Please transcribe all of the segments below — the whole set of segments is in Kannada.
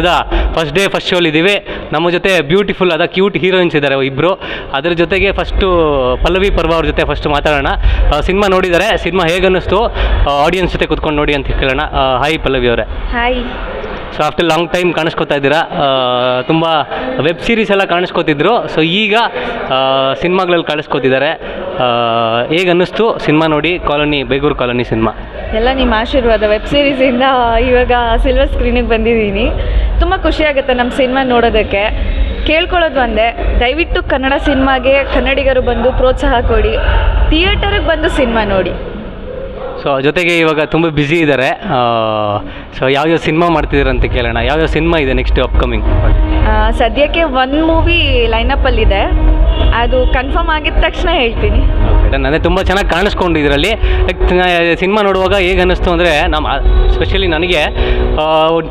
ಚಿತ್ರದ ಫಸ್ಟ್ ಡೇ ಫಸ್ಟ್ ಶೋಲ್ ಇದ್ದೀವಿ ನಮ್ಮ ಜೊತೆ ಬ್ಯೂಟಿಫುಲ್ ಆದ ಕ್ಯೂಟ್ ಹೀರೋಯಿನ್ಸ್ ಇದ್ದಾರೆ ಇಬ್ಬರು ಅದರ ಜೊತೆಗೆ ಫಸ್ಟು ಪಲ್ಲವಿ ಪರ್ವ ಅವ್ರ ಜೊತೆ ಫಸ್ಟ್ ಮಾತಾಡೋಣ. ಸಿನಿಮಾ ನೋಡಿದ್ದಾರೆ ಸಿನಿಮಾ ಹೇಗೆ ಅನ್ನಿಸ್ತು ಆಡಿಯನ್ಸ್ ಜೊತೆ ಕುತ್ಕೊಂಡು ನೋಡಿ ಅಂತ ಕೇಳೋಣ. ಹಾಯ್ ಪಲ್ಲವಿ ಅವರೇ. Hi so after long time ಕಾಣಿಸ್ಕೊತಾ ಇದ್ದೀರಾ? ತುಂಬ ವೆಬ್ ಸೀರೀಸ್ ಎಲ್ಲ ಕಾಣಿಸ್ಕೊತಿದ್ರು. ಸೊ ಈಗ ಸಿನಿಮಾಗಳಲ್ಲಿ ಕಾಣಿಸ್ಕೊತಿದ್ದಾರೆ. ಹೇಗೆ ಅನ್ನಿಸ್ತು ಸಿನಿಮಾ ನೋಡಿ ಕಾಲೋನಿ ಬೇಗೂರು ಕಾಲೋನಿ ಸಿನಿಮಾ. ಎಲ್ಲ ನಿಮ್ಮ ಆಶೀರ್ವಾದ ವೆಬ್ ಸೀರೀಸಿಂದ ಇವಾಗ ಸಿಲ್ವರ್ ಸ್ಕ್ರೀನಿಗೆ ಬಂದಿದ್ದೀನಿ. ತುಂಬ ಖುಷಿಯಾಗುತ್ತೆ ನಮ್ಮ ಸಿನಿಮಾ ನೋಡೋದಕ್ಕೆ. ಕೇಳ್ಕೊಳ್ಳೋದು ಒಂದೇ ದಯವಿಟ್ಟು ಕನ್ನಡ ಸಿನಿಮಾಗೆ ಕನ್ನಡಿಗರು ಬಂದು ಪ್ರೋತ್ಸಾಹ ಕೊಡಿ. ಥಿಯೇಟರಿಗೆ ಬಂದು ಸಿನಿಮಾ ನೋಡಿ. ಸೊ ಜೊತೆಗೆ ಇವಾಗ ತುಂಬ ಬ್ಯುಸಿ ಇದ್ದಾರೆ ಸೊ ಯಾವ್ಯಾವ ಸಿನಿಮಾ ಮಾಡ್ತಿದ್ದೀರಾ ಅಂತ ಕೇಳೋಣ. ಯಾವ್ಯಾವ ಸಿನಿಮಾ ಇದೆ ನೆಕ್ಸ್ಟ್ ಅಪ್ಕಮಿಂಗ್ ಸದ್ಯಕ್ಕೆ ಒಂದು ಮೂವಿ ಲೈನಪ್ಪಲ್ಲಿದೆ ಅದು ಕನ್ಫರ್ಮ್ ಆಗಿದ ತಕ್ಷಣ ಹೇಳ್ತೀನಿ. ಅಂದರೆ ತುಂಬ ಚೆನ್ನಾಗಿ ಕಾಣಿಸ್ಕೊಂಡು ಇದರಲ್ಲಿ. ಸಿನಿಮಾ ನೋಡುವಾಗ ಹೇಗೆ ಅನ್ನಿಸ್ತು ಅಂದರೆ ನಮ್ಮ ಸ್ಪೆಷಲಿ ನನಗೆ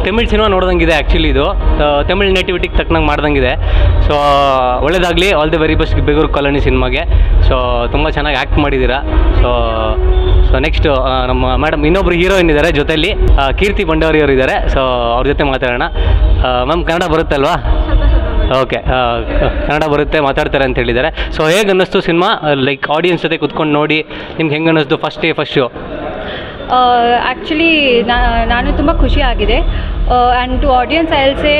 ತಮಿಳ್ ಸಿನಿಮಾ ನೋಡ್ದಂಗಿದೆ ಆ್ಯಕ್ಚುಲಿ ಇದು. ತಮಿಳ್ ನೇಟಿವಿಟಿಗೆ ತಕ್ಕನಂಗೆ ಮಾಡ್ದಂಗಿದೆ. ಸೊ ಒಳ್ಳೇದಾಗಲಿ all the very best Begur colony ಸಿನಿಮಾಗೆ. ಸೊ ತುಂಬ ಚೆನ್ನಾಗಿ ಆ್ಯಕ್ಟ್ ಮಾಡಿದ್ದೀರಾ ಸೊ ಸೊ ನೆಕ್ಸ್ಟ್ ನಮ್ಮ ಮೇಡಮ್ ಇನ್ನೊಬ್ರು ಹೀರೋಯಿನ್ ಇದ್ದಾರೆ ಜೊತೆಯಲ್ಲಿ ಕೀರ್ತಿ ಬಂಡವರಿ ಅವರು ಇದ್ದಾರೆ ಸೊ ಅವ್ರ ಜೊತೆ ಮಾತಾಡೋಣ. ಮ್ಯಾಮ್ ಕನ್ನಡ ಬರುತ್ತಲ್ವಾ? ಓಕೆ ಕನ್ನಡ ಬರುತ್ತೆ ಮಾತಾಡ್ತಾರೆ ಅಂತ ಹೇಳಿದ್ದಾರೆ. ಸೊ ಹೇಗೆ ಅನ್ನಿಸ್ತು ಸಿನಿಮಾ? ಲೈಕ್ ಆಡಿಯನ್ಸ್ ಜೊತೆ ಕುತ್ಕೊಂಡು ನೋಡಿ ನಿಮ್ಗೆ ಹೆಂಗೆ ಅನ್ನಿಸ್ತು first day first show actually ನಾನು ತುಂಬ ಖುಷಿ ಆಗಿದೆ. ಆ್ಯಂಡ್ ಟು ಆಡಿಯನ್ಸ್ ಐಲ್ಸೆ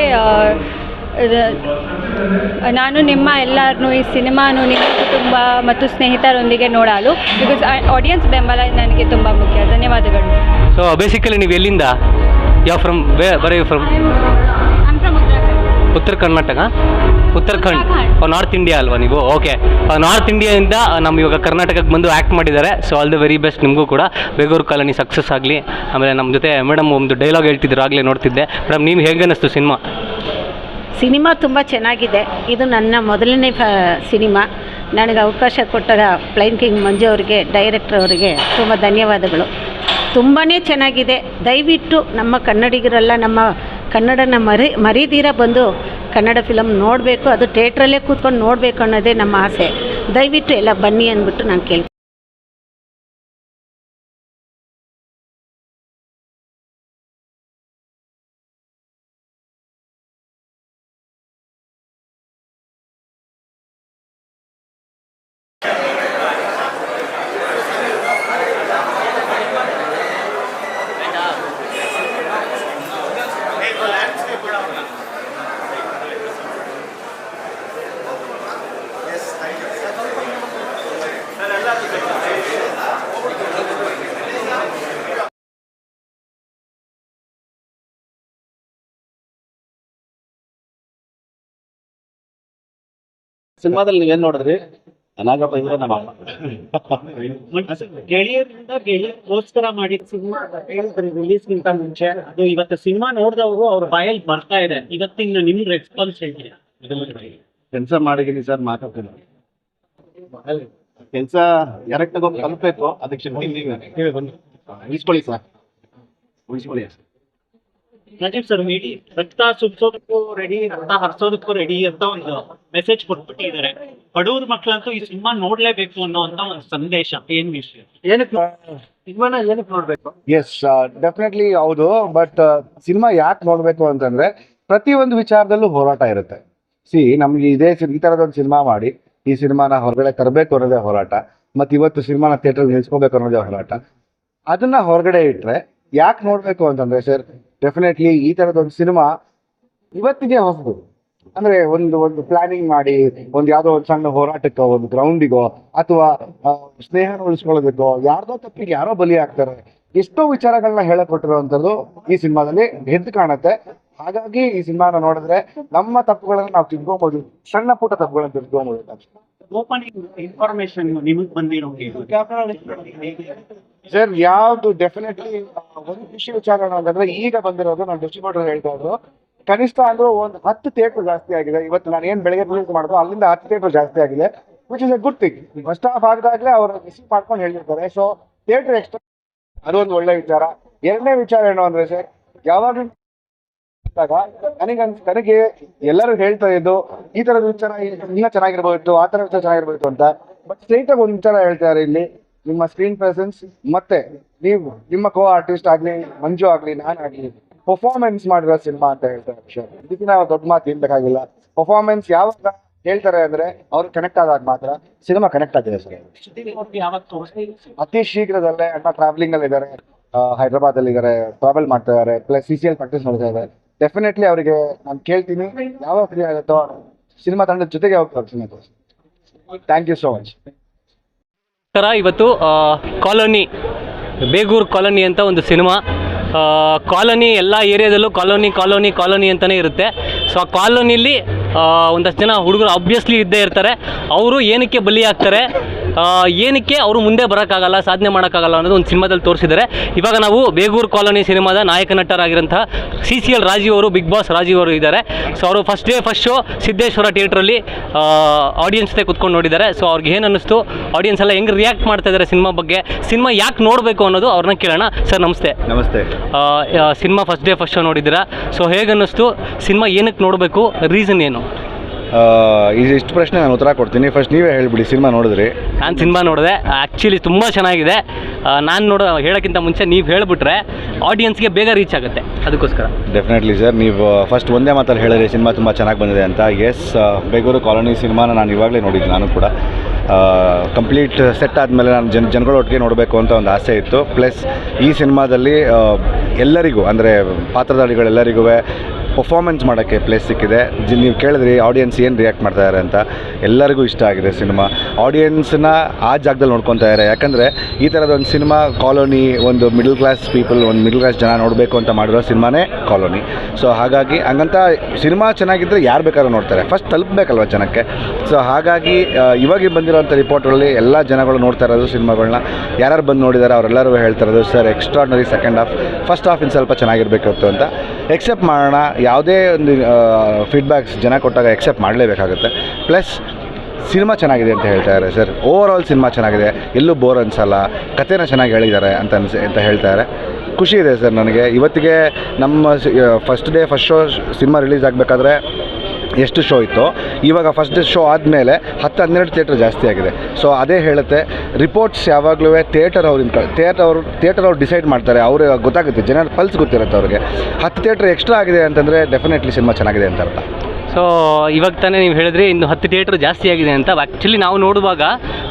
ನಾನು ನಿಮ್ಮ ಎಲ್ಲರನ್ನೂ ಈ ಸಿನಿಮಾನು ನಿಮ್ಮ ಕುಟುಂಬ ಮತ್ತು ಸ್ನೇಹಿತರೊಂದಿಗೆ ನೋಡಲು ಬಿಕಾಸ್ ಆಡಿಯನ್ಸ್ ಬೆಂಬಲ ನನಗೆ ತುಂಬ ಮುಖ್ಯ. ಧನ್ಯವಾದಗಳು. ಸೊ ಬೇಸಿಕಲಿ ನೀವು ಎಲ್ಲಿಂದ? ಯಾವ ಫ್ರಮ್ ಬರೀ from Uttara Karnataka Uttarakhand. North India ಅಲ್ವಾ ನೀವು? ಓಕೆ ನಾರ್ತ್ ಇಂಡಿಯಾದಿಂದ ನಮ್ಮ ಇವಾಗ ಕರ್ನಾಟಕಕ್ಕೆ ಬಂದು ಆ್ಯಕ್ಟ್ ಮಾಡಿದ್ದಾರೆ. So all the very best ನಿಮಗೂ ಕೂಡ. ಬೇಗೂರು ಕಾಲೋನಿ ಸಕ್ಸಸ್ ಆಗಲಿ. ಆಮೇಲೆ ನಮ್ಮ ಜೊತೆ ಮೇಡಮ್ ಒಂದು ಡೈಲಾಗ್ ಹೇಳ್ತಿದ್ರು ಆಗಲೇ ನೋಡ್ತಿದ್ದೆ. ಮೇಡಮ್ ನೀವು ಹೇಗೆ ಅನ್ನಿಸ್ತು ಸಿನಿಮಾ? ಸಿನಿಮಾ ತುಂಬ ಚೆನ್ನಾಗಿದೆ. ಇದು ನನ್ನ ಮೊದಲನೇ ಫ ಸಿನಿಮಾ. ನನಗೆ ಅವಕಾಶ ಕೊಟ್ಟ ಪ್ಲೈನ್ ಕಿಂಗ್ ಮಂಜು ಅವರಿಗೆ ಡೈರೆಕ್ಟರ್ ಅವರಿಗೆ ತುಂಬ ಧನ್ಯವಾದಗಳು. ತುಂಬಾ ಚೆನ್ನಾಗಿದೆ. ದಯವಿಟ್ಟು ನಮ್ಮ ಕನ್ನಡಿಗರೆಲ್ಲ ನಮ್ಮ ಕನ್ನಡನ ಮರಿ, ಮರೀದಿರ ಬಂದು ಕನ್ನಡ ಫಿಲಮ್ ನೋಡಬೇಕು, ಅದು ಥಿಯೇಟ್ರಲ್ಲೇ ಕೂತ್ಕೊಂಡು ನೋಡಬೇಕು ಅನ್ನೋದೇ ನಮ್ಮ ಆಸೆ. ದಯವಿಟ್ಟು ಎಲ್ಲ ಬನ್ನಿ ಅಂದ್ಬಿಟ್ಟು ನಾನು ಕೇಳ್ತೀನಿ. ಸಿನಿಮಾದಲ್ಲಿ ನೀವೇನ್ ನೋಡಿದ್ರಿ? ನಾಗಪ್ಪ ಇದ್ರೆ ನಮ್ಮ ಅಮ್ಮ ಗೆಳೆಯರಿಂದ ಗೆಳೆಯರಿಗೋಸ್ಕರ ಮಾಡಿದ ಸಿನಿಮಾ ಹೇಳಿದ್ರಿ ರಿಲೀಸ್ಗಿಂತ ಮುಂಚೆ ಅದು ಇವತ್ತು ಸಿನಿಮಾ ನೋಡಿದವರು ಅವ್ರ ಬಾಯಲ್ಲಿ ಬರ್ತಾ ಇದೆ. ಇವತ್ತಿನ ನಿಮ್ ರೆಸ್ಪಾನ್ಸ್ ಹೇಗಿದೆ ಕೆಲಸ ಮಾಡಿದೀನಿ ಸರ್ ಮಾತಾಡ್ತೀನಿ. ಕೆಲಸ ಯಾರಕ್ಕೆ ಹೋಗಿ ತಲುಪಬೇಕು. ಅದಕ್ಕೆ ಉಳಿಸ್ಕೊಳ್ಳಿ ಸರ್. ಉಳಿಸ್ಕೊಳ್ಳಿ ಸರ್. ರಾಜೀವ್ ಸರ್ ಹೇಳಿ ರಕ್ತ ಸುರಿಸೋದಕ್ಕೂ ರೆಡಿ ರಕ್ತ ಹರಿಸೋದಕ್ಕೂ ರೆಡಿ ಅಂತ ಒಂದು ಮೆಸೇಜ್ ಕೊಟ್ಬಿಟ್ಟಿದ್ದಾರೆ. ಬಡವ್ರ ಮಕ್ಕಳಂತೂ ಈ ಸಿನಿಮಾ ನೋಡ್ಲೇಬೇಕು ಅನ್ನೋ ಅಂತ ಒಂದು ಸಂದೇಶ. ಏನ್ ವಿಷಯ? ಏನಕ್ಕೆ ಎಸ್ ಡೆಫಿನೆಟ್ಲಿ ಹೌದು ಬಟ್ ಸಿನಿಮಾ ಯಾಕೆ ನೋಡಬೇಕು ಅಂತಂದ್ರೆ ಪ್ರತಿ ಒಂದು ವಿಚಾರದಲ್ಲೂ ಹೋರಾಟ ಇರುತ್ತೆ. ಸಿ ನಮ್ಗೆ ಇದೇ ಈ ತರದ ಒಂದು ಸಿನಿಮಾ ಮಾಡಿ ಈ ಸಿನಿಮಾನ ಹೊರಗಡೆ ತರಬೇಕು ಅನ್ನೋದೇ ಹೋರಾಟ ಮತ್ತೆ ಇವತ್ತು ಸಿನಿಮಾನ ಥಿಯೇಟರ್ ನಿಲ್ಸ್ಕೋಬೇಕು ಅನ್ನೋದೇ ಹೋರಾಟ. ಅದನ್ನ ಹೊರಗಡೆ ಇಟ್ರೆ ಯಾಕೆ ನೋಡ್ಬೇಕು ಅಂತಂದ್ರೆ ಸರ್ ಡೆಫಿನೆಟ್ಲಿ ಈ ಥರದೊಂದು ಸಿನಿಮಾ ಇವತ್ತಿಗೆ ಹೊಸದು. ಅಂದ್ರೆ ಒಂದು ಒಂದು ಪ್ಲಾನಿಂಗ್ ಮಾಡಿ, ಒಂದು ಯಾವ್ದೋ ಒಂದು ಸಣ್ಣ ಹೋರಾಟಕ್ಕೋ, ಒಂದು ಗ್ರೌಂಡಿಗೋ ಅಥವಾ ಸ್ನೇಹ ಉಳಿಸ್ಕೊಳ್ಳೋದಕ್ಕೋ, ಯಾರ್ದೋ ತಪ್ಪಿಗೆ ಯಾರೋ ಬಲಿ ಆಗ್ತಾರೆ ಎಷ್ಟೋ ವಿಚಾರಗಳನ್ನ ಹೇಳಕೊಟ್ಟಿರುವಂಥದ್ದು ಈ ಸಿನಿಮಾದಲ್ಲಿ ಎದ್ದು ಕಾಣುತ್ತೆ. ಹಾಗಾಗಿ ಈ ಸಿನಿಮಾನ ನೋಡಿದ್ರೆ ನಮ್ಮ ತಪ್ಪುಗಳನ್ನ ನಾವು ತಿಳ್ಕೊಬಹುದು ಸಣ್ಣ ಪುಟ್ಟ ತಪ್ಪುಗಳನ್ನ ತಿಳ್ಕೊಬಹುದು ಅಷ್ಟೇ ಓಪನಿಂಗ್ ಇನ್ಫಾರ್ಮೇಶನ್ ನಿಮಗ್ ಬಂದಿರೋ ಸರ್ ಯಾವ್ದು ಡೆಫಿನೆಟ್ಲಿ ಒಂದು ಖುಷಿ ವಿಚಾರ ಅಂತಂದ್ರೆ ಈಗ ಬಂದಿರೋದು ನಾನು ಡಿಸ್ಟ್ರಿಬ್ಯೂಟರ್ ಹೇಳ್ತಾ ಇದ್ರು ಕನಿಷ್ಠ ಅಂದ್ರೆ ಒಂದು ಹತ್ತು ಥಿಯೇಟರ್ ಜಾಸ್ತಿ ಆಗಿದೆ. ಇವತ್ತು ನಾನು ಏನ್ ಬೆಳಗ್ಗೆ ರಿಲೀಸ್ ಮಾಡಿದ್ರು ಅಲ್ಲಿಂದ ಹತ್ತು ಥಿಯೇಟರ್ ಜಾಸ್ತಿ ಆಗಿದೆ which is a good thing first half ಆಗದಾಗ್ಲೇ ಅವರು ರಿಸೀವ್ ಮಾಡ್ಕೊಂಡು ಹೇಳಿರ್ತಾರೆ. ಸೊ ಥಿಯೇಟರ್ ಎಕ್ಸ್ಟ್ರಾ ಅದೊಂದು ಒಳ್ಳೆ ವಿಚಾರ. ಎರಡನೇ ವಿಚಾರ ಏನು ಅಂದ್ರೆ ಸರ್ ಯಾವಾಗ ನನಗೆ ನನಗೆ ಎಲ್ಲರೂ ಹೇಳ್ತಾ ಇದ್ದು, ಈ ತರದ ವಿಚಾರ ಇನ್ನ ಚೆನ್ನಾಗಿರ್ಬೋದಿತ್ತು ಆ ತರ ವಿಚಾರ ಚೆನ್ನಾಗಿರ್ಬೋದಿತ್ತು ಅಂತ. ಬಟ್ ಸ್ಟ್ರೈಟ್ ಆಗಿ ಒಂದು ವಿಚಾರ ಹೇಳ್ತಾರೆ ಇಲ್ಲಿ, ನಿಮ್ಮ ಸ್ಕ್ರೀನ್ ಪ್ರೆಸೆನ್ಸ್ ಮತ್ತೆ ನೀವು, ನಿಮ್ಮ ಕೋ ಆರ್ಟಿಸ್ಟ್ ಆಗ್ಲಿ, ಮಂಜು ಆಗ್ಲಿ ನಾನಾಗ್ಲಿ ಪರ್ಫಾರ್ಮೆನ್ಸ್ ಮಾಡಿರೋ ಸಿನಿಮಾ ಅಂತ ಹೇಳ್ತಾರೆ ಇದಕ್ಕೆ ನಾವು ದೊಡ್ಡ ಮಾತು ಹೇಳ್ಬೇಕಾಗಿಲ್ಲ. ಬೇಕಾಗಿಲ್ಲ ಪರ್ಫಾರ್ಮೆನ್ಸ್ ಯಾವಾಗ ಹೇಳ್ತಾರೆ ಅಂದ್ರೆ ಅವ್ರು ಕನೆಕ್ಟ್ ಆದಾಗ ಮಾತ್ರ ಸಿನಿಮಾ ಕನೆಕ್ಟ್ ಆಗಿದೆ ಸರ್. ಅತಿ ಶೀಘ್ರದಲ್ಲೇ ಅಣ್ಣ ಟ್ರಾವೆಲಿಂಗ್ ಅಲ್ಲಿ ಇದ್ದಾರೆ ಹೈದರಾಬಾದ್ ಅಲ್ಲಿ ಇದ್ದಾರೆ ಟ್ರಾವೆಲ್ ಮಾಡ್ತಾ ಇದ್ದಾರೆ plus C C L practice ಮಾಡ್ತಾ ಇದ್ದಾರೆ. ಡೆಫಿನೆಟ್ಲಿ ಅವರಿಗೆ ನಾನು ಕೇಳ್ತೀನಿ. ಯಾವಾಗ ಫ್ರೀ ಆಗುತ್ತೋ ಸಿನಿಮಾ ತಂಡದ ಜೊತೆಗೆ ತೋರಿಸಿ. ಥ್ಯಾಂಕ್ ಯು ಸೋ ಮಚ್ ಥರ ಇವತ್ತು ಕಾಲೋನಿ, ಬೇಗೂರು ಕಾಲೋನಿ ಅಂತ ಒಂದು ಸಿನಿಮಾ. ಕಾಲೋನಿ ಎಲ್ಲ ಏರಿಯಾದಲ್ಲೂ ಕಾಲೋನಿ ಕಾಲೋನಿ ಕಾಲೋನಿ ಅಂತಲೇ ಇರುತ್ತೆ. ಸೊ ಆ ಕಾಲೋನಿಲಿ ಒಂದಷ್ಟು ಜನ ಹುಡುಗರು ಅಬ್ವಿಯಸ್ಲಿ ಇದ್ದೇ ಇರ್ತಾರೆ. ಅವರು ಏನಕ್ಕೆ ಬಲಿಯಾಗ್ತಾರೆ? ಏನಕ್ಕೆ ಅವರು ಮುಂದೆ ಬರೋಕ್ಕಾಗಲ್ಲ ಸಾಧನೆ ಮಾಡೋಕ್ಕಾಗಲ್ಲ ಅನ್ನೋದು ಒಂದು ಸಿನಿಮಾದಲ್ಲಿ ತೋರಿಸಿದ್ದಾರೆ. ಇವಾಗ ನಾವು ಬೇಗೂರು ಕಾಲೋನಿ ಸಿನಿಮಾದ ನಾಯಕ ನಟರಾಗಿರೋಂತಹ ಸಿ ಸಿ ಎಲ್ ರಾಜೀವ್ ಅವರು ಬಿಗ್ ಬಾಸ್ ರಾಜೀವ್ ಅವರು ಇದ್ದಾರೆ. ಸೊ ಅವರು first day first show Siddeshwara ಥಿಯೇಟ್ರಲ್ಲಿ ಆಡಿಯನ್ಸ್ ಜೊತೆ ಕುತ್ಕೊಂಡು ನೋಡಿದ್ದಾರೆ. ಸೊ ಅವ್ರಿಗೆ ಏನು ಅನ್ನಿಸ್ತು? ಆಡಿಯನ್ಸ್ ಎಲ್ಲ ಹೆಂಗೆ ರಿಯಾಕ್ಟ್ ಮಾಡ್ತಾ ಇದ್ದಾರೆ ಸಿನಿಮಾ ಬಗ್ಗೆ? ಸಿನಿಮಾ ಯಾಕೆ ನೋಡಬೇಕು ಅನ್ನೋದು ಅವ್ರನ್ನ ಕೇಳೋಣ. ಸರ್ ನಮಸ್ತೆ. ನಮಸ್ತೆ. Cinema first day first show ನೋಡಿದ್ದೀರಾ? ಸೊ ಹೇಗೆ ಅನ್ನಿಸ್ತು? ಸಿನಿಮಾ ಏನಕ್ಕೆ ನೋಡಬೇಕು? ರೀಸನ್ ಏನು? ಇದು ಇಷ್ಟು ಪ್ರಶ್ನೆ ನಾನು ಉತ್ತರ ಕೊಡ್ತೀನಿ. ಫಸ್ಟ್ ನೀವೇ ಹೇಳಿಬಿಡಿ ಸಿನಿಮಾ ನೋಡಿದ್ರಿ. ನಾನು ಸಿನಿಮಾ ನೋಡಿದೆ. ಆ್ಯಕ್ಚುಲಿ ತುಂಬ ಚೆನ್ನಾಗಿದೆ. ನಾನು ನೋಡೋ ಹೇಳೋಕ್ಕಿಂತ ಮುಂಚೆ ನೀವು ಹೇಳಿಬಿಟ್ರೆ ಆಡಿಯನ್ಸ್ಗೆ ಬೇಗ ರೀಚ್ ಆಗುತ್ತೆ. ಅದಕ್ಕೋಸ್ಕರ. ಡೆಫಿನೆಟ್ಲಿ ಸರ್ ನೀವು ಫಸ್ಟ್ ಒಂದೇ ಮಾತಲ್ಲಿ ಹೇಳಿದ್ರೆ ಸಿನಿಮಾ ತುಂಬ ಚೆನ್ನಾಗಿ ಬಂದಿದೆ ಅಂತ. ಎಸ್ ಬೇಗೂರು ಕಾಲೋನಿ ಸಿನಿಮಾನ ನಾನು ಇವಾಗಲೇ ನೋಡಿದ್ದು ನಾನು ಕೂಡ. ಕಂಪ್ಲೀಟ್ ಸೆಟ್ ಆದಮೇಲೆ ನಾನು ಜನ ಜನಗಳ ಒಟ್ಟಿಗೆ ನೋಡಬೇಕು ಅಂತ ಒಂದು ಆಸೆ ಇತ್ತು. ಪ್ಲಸ್ ಈ ಸಿನಿಮಾದಲ್ಲಿ ಎಲ್ಲರಿಗೂ ಅಂದರೆ ಪಾತ್ರಧಾರಿಗಳೆಲ್ಲರಿಗೂ ಪರ್ಫಾರ್ಮೆನ್ಸ್ ಮಾಡೋಕ್ಕೆ ಪ್ಲೇಸ್ ಸಿಕ್ಕಿದೆ. ನೀವು ಕೇಳಿದ್ರಿ ಆಡಿಯನ್ಸ್ ಏನು ರಿಯಾಕ್ಟ್ ಮಾಡ್ತಾ ಇದ್ದಾರೆ ಅಂತ. ಎಲ್ಲರಿಗೂ ಇಷ್ಟ ಆಗಿದೆ ಸಿನಿಮಾ. ಆಡಿಯನ್ಸ್ನ ಆ ಜಾಗದಲ್ಲಿ ನೋಡ್ಕೊತಾ ಇದ್ದಾರೆ ಯಾಕಂದರೆ ಈ ಥರದ ಒಂದು ಸಿನಿಮಾ ಕಾಲೋನಿ, ಒಂದು ಮಿಡಲ್ ಕ್ಲಾಸ್ ಪೀಪಲ್ ಒಂದು ಮಿಡಲ್ ಕ್ಲಾಸ್ ಜನ ನೋಡಬೇಕು ಅಂತ ಮಾಡಿರೋ ಸಿನಿಮಾನೇ ಕಾಲೋನಿ. ಸೊ ಹಾಗಾಗಿ ಹಂಗಂತ ಸಿನಿಮಾ ಚೆನ್ನಾಗಿದ್ದರೆ ಯಾರು ಬೇಕಾದ್ರೂ ನೋಡ್ತಾರೆ. ಫಸ್ಟ್ ತಲುಪಬೇಕಲ್ವ ಜನಕ್ಕೆ. ಸೊ ಹಾಗಾಗಿ ಇವಾಗ ಬಂದಿರೋಂಥ ರಿಪೋರ್ಟ್ಗಳಲ್ಲಿ ಎಲ್ಲ ಜನಗಳು ನೋಡ್ತಾ ಇರೋದು ಸಿನಿಮಾಗಳನ್ನ ಯಾರ್ಯಾರು ಬಂದು ನೋಡಿದ್ದಾರೆ ಅವರೆಲ್ಲರೂ ಹೇಳ್ತಾ ಇರೋದು, sir extraordinary second half first half ಇನ್ನು ಸ್ವಲ್ಪ ಚೆನ್ನಾಗಿರಬೇಕಿತ್ತು ಅಂತ. ಎಕ್ಸೆಪ್ಟ್ ಮಾಡೋಣ, ಯಾವುದೇ ಒಂದು ಫೀಡ್ಬ್ಯಾಕ್ಸ್ ಜನ ಕೊಟ್ಟಾಗ ಎಕ್ಸೆಪ್ಟ್ ಮಾಡಲೇಬೇಕಾಗುತ್ತೆ. ಪ್ಲಸ್ ಸಿನಿಮಾ ಚೆನ್ನಾಗಿದೆ ಅಂತ ಹೇಳ್ತಾ ಇದ್ದಾರೆ ಸರ್ ಓವರ್ ಆಲ್ ಸಿನಿಮಾ ಚೆನ್ನಾಗಿದೆ. ಎಲ್ಲೂ ಬೋರ್ ಅನ್ಸಲ್ಲ. ಕಥೆನ ಚೆನ್ನಾಗಿ ಹೇಳಿದ್ದಾರೆ ಅಂತ ಅನ್ಸಿ, ಅಂತ ಹೇಳ್ತಾರೆ ಖುಷಿ ಇದೆ ಸರ್ ನನಗೆ. ಇವತ್ತಿಗೆ ನಮ್ಮ first day first show cinema release ಆಗಬೇಕಾದ್ರೆ ಎಷ್ಟು ಶೋ ಇತ್ತು. ಇವಾಗ ಫಸ್ಟ್ ಡೇ ಶೋ ಆದಮೇಲೆ ಹತ್ತು ಹನ್ನೆರಡು ಥಿಯೇಟರ್ ಜಾಸ್ತಿ ಆಗಿದೆ. ಸೊ ಅದೇ ಹೇಳುತ್ತೆ ರಿಪೋರ್ಟ್ಸ್ ಯಾವಾಗಲೂ ಥಿಯೇಟರ್ ಅವ್ರಿಂದ ಥಿಯೇಟರ್ ಅವರು ಥಿಯೇಟರ್ ಅವ್ರು ಡಿಸೈಡ್ ಮಾಡ್ತಾರೆ. ಅವ್ರಿಗೆ ಗೊತ್ತಾಗುತ್ತೆ, ಜನರ ಪಲ್ಸ್ ಗೊತ್ತಿರುತ್ತೆ ಅವ್ರಿಗೆ. ಹತ್ತು ಥಿಯೇಟರ್ ಎಕ್ಸ್ಟ್ರಾ ಆಗಿದೆ ಅಂತಂದರೆ ಡೆಫಿನೆಟ್ಲಿ ಸಿನಿಮಾ ಚೆನ್ನಾಗಿದೆ ಅಂತ ಅರ್ಥ. ಸೊ ಇವಾಗ ತಾನೇ ನೀವು ಹೇಳಿದ್ರಿ ಇನ್ನು ಹತ್ತು ಥಿಯೇಟ್ರ್ ಜಾಸ್ತಿ ಆಗಿದೆ ಅಂತ. ಆ್ಯಕ್ಚುಲಿ ನಾವು ನೋಡುವಾಗ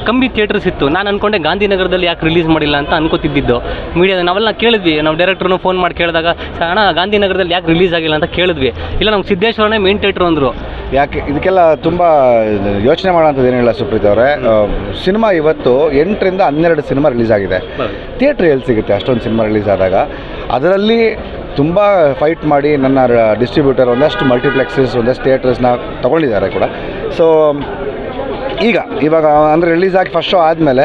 ಕಮ್ಮಿ ಥಿಯೇಟ್ರ್ಸ್ ಇತ್ತು ನಾನು ಅನ್ಕೊಂಡೆ ಗಾಂಧಿನಗರದಲ್ಲಿ ಯಾಕೆ ರಿಲೀಸ್ ಮಾಡಿಲ್ಲ ಅಂತ ಅನ್ಕೋತಿದ್ದಿದ್ದು. ಮೀಡಿಯಾದ ನಾವೆಲ್ಲ ಕೇಳಿದ್ವಿ. ನಾವು ಡೈರೆಕ್ಟ್ರನ್ನು ಫೋನ್ ಮಾಡಿ ಕೇಳಿದಾಗ "ಸರ್, ಅಣ್ಣ ಗಾಂಧಿನಗರದಲ್ಲಿ ಯಾಕೆ ರಿಲೀಸ್ ಆಗಿಲ್ಲ ಅಂತ ಕೇಳಿದ್ವಿ. ಇಲ್ಲ ನಮ್ಗೆ ಸಿದ್ದೇಶ್ವರನೇ ಮೇನ್ ಥಿಯೇಟ್ರ್ ಅಂದರು. ಯಾಕೆ ಇದಕ್ಕೆಲ್ಲ ತುಂಬ ಯೋಚನೆ ಮಾಡೋಂಥದ್ದು ಏನಿಲ್ಲ ಸುಪ್ರೀತ್ ಅವರೇ. ಸಿನಿಮಾ ಇವತ್ತು ಎಂಟರಿಂದ ಹನ್ನೆರಡು ಸಿನಿಮಾ ರಿಲೀಸ್ ಆಗಿದೆ. ಥಿಯೇಟ್ರ್ ಎಲ್ಲಿ ಸಿಗುತ್ತೆ? ಅಷ್ಟೊಂದು ಸಿನಿಮಾ ರಿಲೀಸ್ ಆದಾಗ. ಅದರಲ್ಲಿ ತುಂಬ ಫೈಟ್ ಮಾಡಿ ನನ್ನ ಡಿಸ್ಟ್ರಿಬ್ಯೂಟರ್ ಒಂದಷ್ಟು ಮಲ್ಟಿಪ್ಲೆಕ್ಸಸ್ ಒಂದಷ್ಟು ಥಿಯೇಟರ್ಸ್ನ ತೊಗೊಂಡಿದ್ದಾರೆ ಕೂಡ. ಸೊ ಈಗ ಇವಾಗ ಅಂದರೆ ರಿಲೀಸ್ ಆಗಿ ಫಸ್ಟ್ ಶೋ ಆದಮೇಲೆ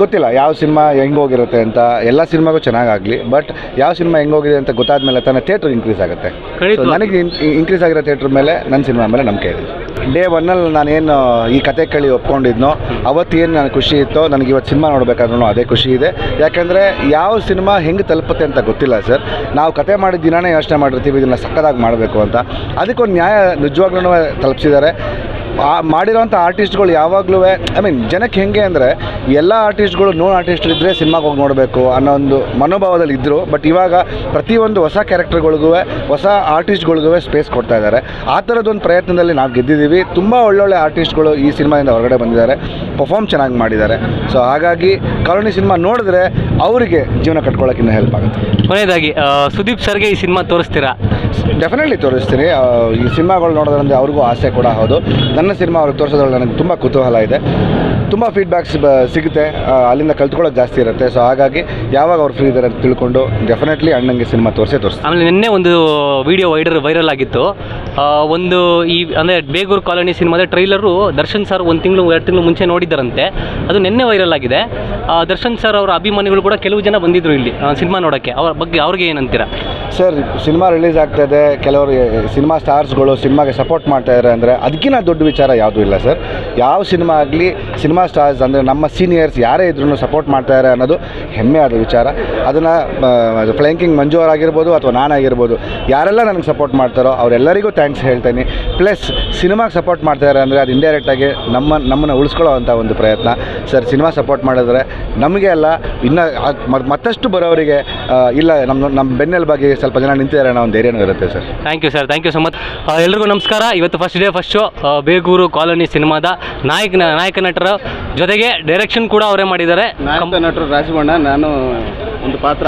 ಗೊತ್ತಿಲ್ಲ ಯಾವ ಸಿನಿಮಾ ಹೆಂಗೆ ಹೋಗಿರುತ್ತೆ ಅಂತ. ಎಲ್ಲ ಸಿನಿಮಾಗೂ ಚೆನ್ನಾಗಾಗಲಿ ಬಟ್ ಯಾವ ಸಿನಿಮಾ ಹೆಂಗೋಗಿದೆ ಅಂತ ಗೊತ್ತಾದ್ಮೇಲೆ ತಾನೇ ಥಿಯೇಟ್ರ್ ಇನ್ಕ್ರೀಸ್ ಆಗುತ್ತೆ. ನನಗೆ ಇನ್ಕ್ರೀಸ್ ಆಗಿರೋ ಥಿಯೇಟ್ರ್ ಮೇಲೆ ನನ್ನ ಸಿನಿಮಾ ಮೇಲೆ ನಂಬಿಕೆ ಇದೆ. ಡೇ ಒನ್ನಲ್ಲಿ ನಾನೇನು ಈ ಕತೆ ಕೇಳಿ ಒಪ್ಕೊಂಡಿದ್ನೋ ಅವತ್ತೇನು ನನಗೆ ಖುಷಿ ಇತ್ತೋ, ನನಗೆ ಇವತ್ತು ಸಿನಿಮಾ ನೋಡಬೇಕಾದ್ರೂ ಅದೇ ಖುಷಿ ಇದೆ. ಯಾಕಂದರೆ ಯಾವ ಸಿನಿಮಾ ಹೆಂಗೆ ತಲುಪುತ್ತೆ ಅಂತ ಗೊತ್ತಿಲ್ಲ ಸರ್. ನಾವು ಕತೆ ಮಾಡಿದ ದಿನನೇ ಯೋಚನೆ ಮಾಡಿರ್ತೀವಿ, ಇದನ್ನು ಸಕ್ಕದಾಗಿ ಮಾಡಬೇಕು ಅಂತ. ಅದಕ್ಕೊಂದು ನ್ಯಾಯ ನಿಜವಾಗ್ಲೂ ತಲುಪಿಸಿದ್ದಾರೆ. ಮಾಡಿರೋಂಥ ಆರ್ಟಿಸ್ಟ್ಗಳು ಯಾವಾಗಲೂ ಐ ಮೀನ್ ಜನಕ್ಕೆ ಹೆಂಗೆ ಅಂದರೆ ಎಲ್ಲ ಆರ್ಟಿಸ್ಟ್ಗಳು ನೋ ಆರ್ಟಿಸ್ಟ್ ಇದ್ದರೆ ಸಿನಿಮಾಗೆ ಹೋಗಿ ನೋಡಬೇಕು ಅನ್ನೋ ಒಂದು ಮನೋಭಾವದಲ್ಲಿ ಇದ್ದರು ಬಟ್ ಇವಾಗ ಪ್ರತಿಯೊಂದು ಹೊಸ ಕ್ಯಾರೆಕ್ಟರ್ಗಳಿಗೂ ಹೊಸ ಆರ್ಟಿಸ್ಟ್ಗಳಿಗೂ ಸ್ಪೇಸ್ ಕೊಡ್ತಾ ಇದ್ದಾರೆ. ಆ ಥರದೊಂದು ಪ್ರಯತ್ನದಲ್ಲಿ ನಾವು ಗೆದ್ದಿದ್ದೀವಿ. ತುಂಬ ಒಳ್ಳೊಳ್ಳೆ ಆರ್ಟಿಸ್ಟ್ಗಳು ಈ ಸಿನಿಮಾದಿಂದ ಹೊರಗಡೆ ಬಂದಿದ್ದಾರೆ. ಪರ್ಫಾರ್ಮ್ ಚೆನ್ನಾಗಿ ಮಾಡಿದ್ದಾರೆ. ಸೊ ಹಾಗಾಗಿ ಕಾಲೋನಿ ಸಿನಿಮಾ ನೋಡಿದ್ರೆ ಅವರಿಗೆ ಜೀವನ ಕಟ್ಕೊಳ್ಳೋಕೆ ಇನ್ನೂ ಹೆಲ್ಪ್ ಆಗುತ್ತೆ. ಕೊನೆಯದಾಗಿ ಸುದೀಪ್ ಸರ್ಗೆ ಈ ಸಿನಿಮಾ ತೋರಿಸ್ತೀರಾ? ಡೆಫಿನೆಟ್ಲಿ ತೋರಿಸ್ತೀನಿ. ಈ ಸಿನಿಮಾಗಳು ನೋಡೋದ್ರಿಂದ ಅವ್ರಿಗೂ ಆಸೆ ಕೂಡ ಹೌದು. ನನ್ನ ಸಿನಿಮಾ ಅವ್ರಿಗೆ ತೋರಿಸೋದ್ರಲ್ಲಿ ನನಗೆ ತುಂಬ ಕುತೂಹಲ ಇದೆ. ತುಂಬ ಫೀಡ್ಬ್ಯಾಕ್ಸ್ ಸಿಗುತ್ತೆ. ಅಲ್ಲಿಂದ ಕಲ್ತ್ಕೊಳ್ಳೋದು ಜಾಸ್ತಿ ಇರುತ್ತೆ. ಸೊ ಹಾಗಾಗಿ ಯಾವಾಗ ಅವ್ರು ಫ್ರೀ ಇದ್ದಾರೆ ಅಂತ ತಿಳ್ಕೊಂಡು ಡೆಫಿನೆಟ್ಲಿ ಅಣ್ಣಂಗೆ ಸಿನಿಮಾ ತೋರಿಸೇ ತೋರಿಸ್ತೀನಿ. ಆಮೇಲೆ ನಿನ್ನೆ ಒಂದು ವಿಡಿಯೋ ವೈಡರ್ ವೈರಲ್ ಆಗಿತ್ತು. ಆ, ಒಂದು ಈ ಅಂದರೆ ಬೇಗೂರು ಕಾಲೋನಿ ಸಿನಿಮಾದ ಟ್ರೈಲರು ದರ್ಶನ್ ಸರ್ ಒಂದು ತಿಂಗಳು ಎರಡು ತಿಂಗಳು ಮುಂಚೆ ನೋಡಿದ್ದಾರಂತೆ. ಅದು ನಿನ್ನೆ ವೈರಲ್ ಆಗಿದೆ. ಆ, ದರ್ಶನ್ ಸರ್ ಅವರ ಅಭಿಮಾನಿಗಳು ಕೂಡ ಕೆಲವು ಜನ ಬಂದಿದ್ರು ಇಲ್ಲಿ ಸಿನಿಮಾ ನೋಡೋಕ್ಕೆ. ಅವ್ರ ಬಗ್ಗೆ ಅವ್ರಿಗೆ ಏನಂತೀರಾ? ಸರ್ ಸಿನಿಮಾ ರಿಲೀಸ್ ಆಗ್ತಾ ಇದೆ. ಕೆಲವರು ಸಿನಿಮಾ ಸ್ಟಾರ್ಸ್ಗಳು ಸಿನಿಮಾಗೆ ಸಪೋರ್ಟ್ ಮಾಡ್ತಾ ಇದ್ದಾರೆ ಅಂದರೆ ಅದಕ್ಕಿಂತ ದೊಡ್ಡ ವಿಚಾರ ಯಾವುದೂ ಇಲ್ಲ ಸರ್ ಯಾವ ಸಿನಿಮಾ ಆಗಲಿ ಸಿನಿಮಾ ಸ್ಟಾರ್ಸ್ ಅಂದರೆ ನಮ್ಮ ಸೀನಿಯರ್ಸ್ ಯಾರೇ ಇದ್ರೂ ಸಪೋರ್ಟ್ ಮಾಡ್ತಾ ಇದ್ದಾರೆ ಅನ್ನೋದು ಹೆಮ್ಮೆ ಆದ ವಿಚಾರ. ಅದನ್ನು ಫ್ಲೈಂಕಿಂಗ್ ಮಂಜು ಅವರಾಗಿರ್ಬೋದು ಅಥವಾ ನಾನಾಗಿರ್ಬೋದು, ಯಾರೆಲ್ಲ ನನಗೆ ಸಪೋರ್ಟ್ ಮಾಡ್ತಾರೋ ಅವರೆಲ್ಲರಿಗೂ ಥ್ಯಾಂಕ್ಸ್ ಹೇಳ್ತೇನೆ. ಪ್ಲಸ್ ಸಿನಿಮಾಗೆ ಸಪೋರ್ಟ್ ಮಾಡ್ತಾರೆ ಅಂದರೆ ಅದು ಇಂಡೈರೆಕ್ಟಾಗಿ ನಮ್ಮ, ನಮ್ಮನ್ನು ಉಳಿಸ್ಕೊಳ್ಳೋ ಅಂಥ ಒಂದು ಪ್ರಯತ್ನ. ಸರ್, ಸಿನಿಮಾ ಸಪೋರ್ಟ್ ಮಾಡಿದ್ರೆ ನಮಗೆ ಅಲ್ಲ, ಇನ್ನು ಮತ್ತಷ್ಟು ಬರೋರಿಗೆ ಇಲ್ಲ ನಮ್ಮ ನಮ್ಮ ಬೆನ್ನೆಲುಬಾಗಿ ಸ್ವಲ್ಪ ಜನ ನಿಂತಿದ್ದಾರೆ ಅನ್ನೋ ಒಂದು ಧೈರ್ಯನೂ ಇರುತ್ತೆ sir. Thank you sir thank you so much ಎಲ್ರಿಗೂ ನಮಸ್ಕಾರ. ಇವತ್ತು first day first show Begur colony ಸಿನಿಮಾದ ನಾಯಕ ನಾಯಕ ನಟರ ಜೊತೆಗೆ ಡೈರೆಕ್ಷನ್ ಕೂಡ ಅವರೇ ಮಾಡಿದ್ದಾರೆ. ನಾಯಕ ನಟರು ನಾನು ಒಂದು ಪಾತ್ರ.